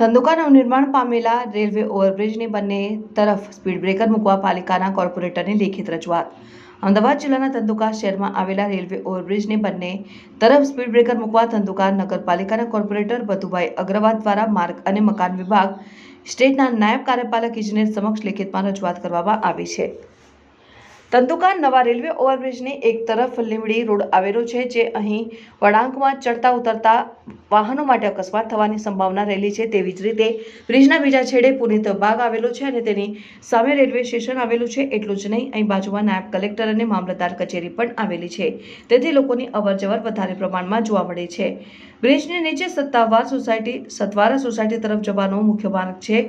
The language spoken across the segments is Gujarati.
ધંધુકા નવનિર્માણ પામેલા રેલવે ઓવરબ્રિજની બંને તરફ સ્પીડ બ્રેકર મૂકવા પાલિકાના કોર્પોરેટરની લેખિત રજૂઆત. અમદાવાદ જિલ્લાના ધંધુકા શહેરમાં આવેલા રેલવે ઓવરબ્રિજની બંને તરફ સ્પીડ બ્રેકર મૂકવા ધંધુકા નગરપાલિકાના કોર્પોરેટર બધુભાઈ અગ્રવાલ દ્વારા માર્ગ અને મકાન વિભાગ સ્ટેટના નાયબ કાર્યપાલક ઇજનેર સમક્ષ લેખિતમાં રજૂઆત કરવામાં આવી છે. ધંધુકા નવા રેલવે ઓવરબ્રિજની એક તરફ લીમડી રોડ આવેલો છે, જે અહીં વળાંકમાં ચડતા ઉતરતા વાહનો માટે અકસ્માત થવાની સંભાવના રહેલી છે. તેવી જ રીતે બ્રિજના બીજા છેડે પુનિત ભાગ આવેલો છે અને તેની સામે રેલવે સ્ટેશન આવેલું છે. એટલું જ નહીં, અહીં બાજુમાં નાયબ કલેક્ટર અને મામલતદાર કચેરી પણ આવેલી છે. તેથી લોકોની અવરજવર વધારે પ્રમાણમાં જોવા મળે છે. બ્રિજની નીચે સત્તાવાર સોસાયટી, સતવારા સોસાયટી તરફ જવાનો મુખ્ય માર્ગ છે.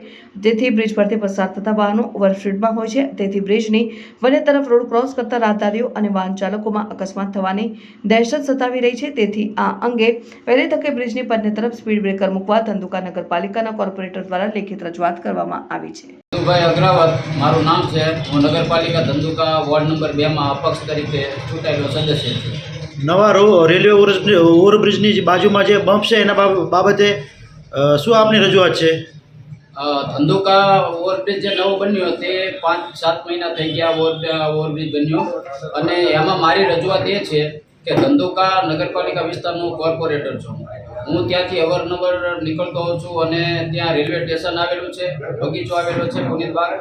જેથી બ્રિજ પરથી પસાર થતા વાહનો ઓવરસ્પીડમાં હોય છે. તેથી બ્રિજની બંને તરફ રોડ ક્રોસ કરતા રાહદારીઓ અને વાહન ચાલકોમાં અકસ્માત થવાની દહેશત સતાવી રહી છે. તેથી આ અંગે વહેલી તકે બ્રિજની બંને તરફ સ્પીડ બ્રેકર મૂકવા ધંધુકા નગરપાલિકાના કોર્પોરેટર દ્વારા લેખિત રજૂઆત કરવામાં આવી છે. ભાઈ અગ્રાવત મારું નામ છે. હું નગરપાલિકા ધંધુકા વોર્ડ નંબર બેમાં અપક્ષ તરીકે ચૂંટાયેલો સદસ્ય છું. નવા રો રેલવે ઓવરબ્રિજની બાજુમાં જે બમ્પ છે એના બાબતે શું આપની રજૂઆત છે? ધંધુકા ઓવરબ્રિજ જે નવો બન્યો તે પાંચ સાત મહિના થઈ ગયા ઓવર ઓવરબ્રિજ બન્યો. અને એમાં મારી રજૂઆત એ છે કે ધંધુકા નગરપાલિકા વિસ્તારનો કોર્પોરેટર છું. હું ત્યાંથી અવારનવાર નીકળતો હોઉં છું અને ત્યાં રેલવે સ્ટેશન આવેલું છે, બગીચો આવેલો છે પુનિતબાગ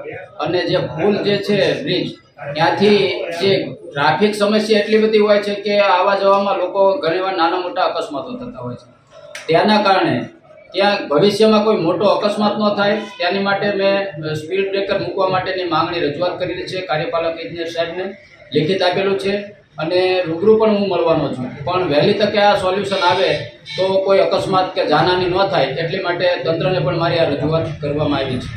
અને જે પુલ જે છે બ્રિજ ત્યાંથી જે ટ્રાફિક સમસ્યા એટલી બધી હોય છે કે આવવા જવામાં લોકો ઘણીવાર નાના મોટા અકસ્માતો થતા હોય છે. તેના કારણે ત્યાં ભવિષ્યમાં કોઈ મોટો અકસ્માત ન થાય. તેની માટે મેં સ્પીડ બ્રેકર મૂકવા માટેની માંગણી રજૂઆત કરેલી છે કાર્યપાલક ઇજનેર સાહેબને. લેખિત આપેલું છે અને રૂબરૂ પણ હું મળવાનો છું. પણ વહેલી તકે આ સોલ્યુશન આવે તો કોઈ અકસ્માત કે જાનહાની ન થાય એટલી માટે તંત્રને પણ મારી આ રજૂઆત કરવામાં આવી છે.